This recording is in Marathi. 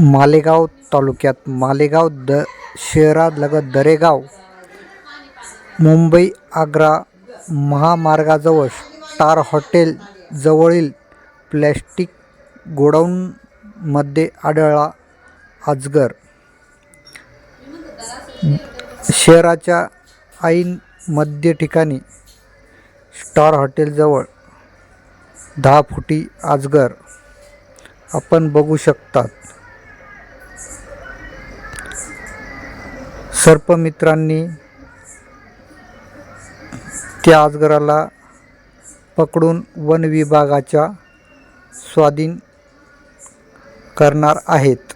मालेगाव तालुक्यात मालेगाव द शहरालगत दरेगाव मुंबई आग्रा महामार्गाजवळ स्टार हॉटेल जवळील प्लॅस्टिक गोडाऊनमध्ये आढळला अजगर. शहराच्या ऐन मध्य ठिकाणी स्टार हॉटेलजवळ दहा फुटी अजगर आपण बघू शकतात. सर्पमित्रांनी त्या अजगराला पकडून वन विभागाच्या स्वाधीन करणार आहेत.